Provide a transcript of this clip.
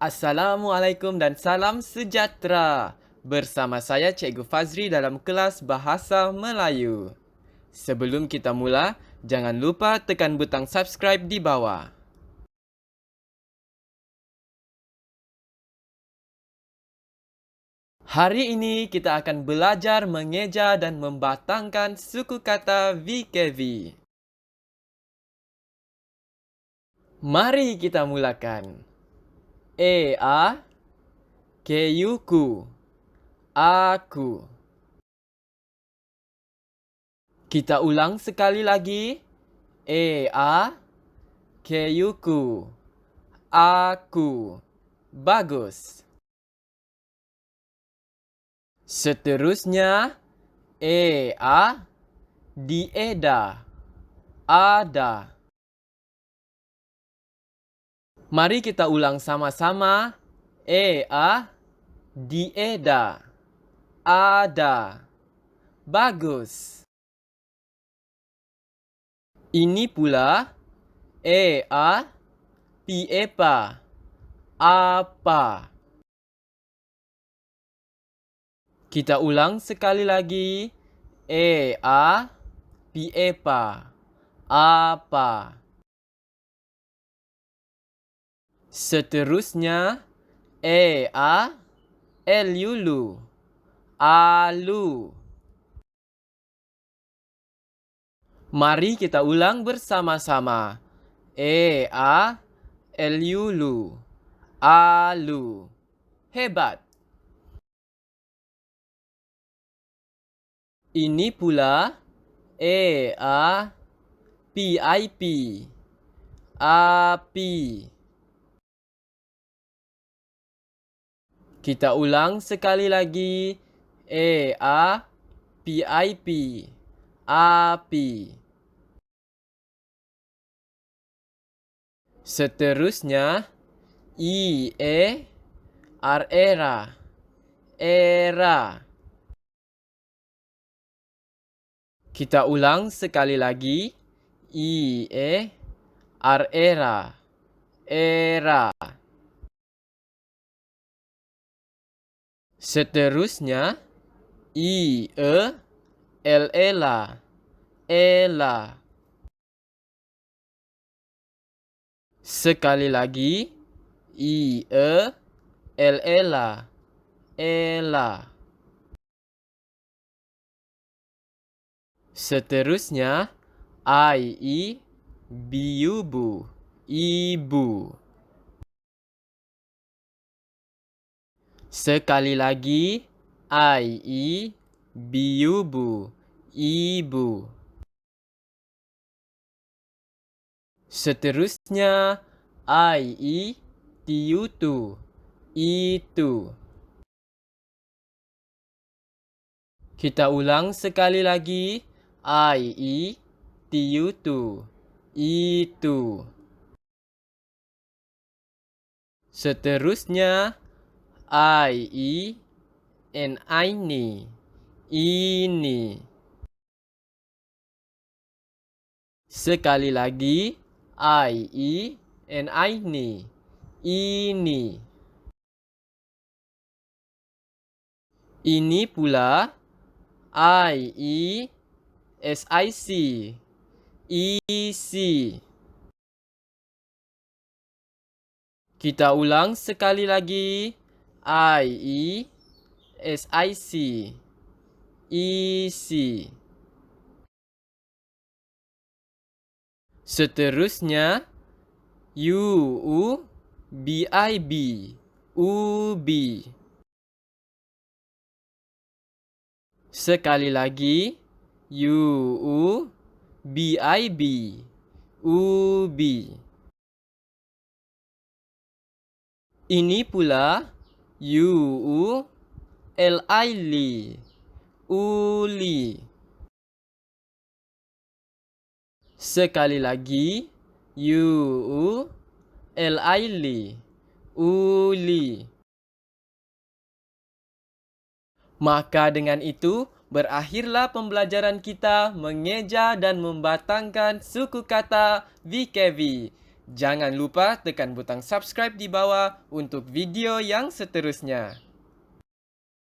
Assalamualaikum dan salam sejahtera. Bersama saya Cikgu Fazri dalam kelas Bahasa Melayu. Sebelum kita mula, jangan lupa tekan butang subscribe di bawah. Hari ini kita akan belajar mengeja dan membatangkan suku kata VKV. Mari kita mulakan. E A Keyuku Aku Kita ulang sekali lagi. E A Keyuku Aku Bagus. Seterusnya E A Dieda Ada. Mari kita ulang sama-sama. E a di eda ada bagus. Ini pula e a pi epa apa. Kita ulang sekali lagi. E a pi epa apa. Seterusnya E A L U L U Alu Mari kita ulang bersama-sama. E A L U L U Alu Hebat. Ini pula E A P I P Api. Kita ulang sekali lagi. A A P I P api. Seterusnya I E R era era. Kita ulang sekali lagi. I E R era era. Seterusnya I E L Ela Ela Sekali lagi I E L Ela Ela Seterusnya I I Biubu Ibu Sekali lagi, I, I, biubu, ibu. Seterusnya, I, I, tiutu, itu. Kita ulang sekali lagi, I, I, tiutu, itu. Seterusnya, I E N I ni ini sekali lagi I E N I. Ni ini ini pula I E S I C. E C. Kita ulang sekali lagi I E S I C. E C. Seterusnya U U B I B U B. Sekali lagi U U B I B U B. Ini pula U U L I L Uli. Sekali lagi U U L I L Uli. Maka dengan itu berakhirlah pembelajaran kita mengeja dan membatangkan suku kata VKV. Jangan lupa tekan butang subscribe di bawah untuk video yang seterusnya.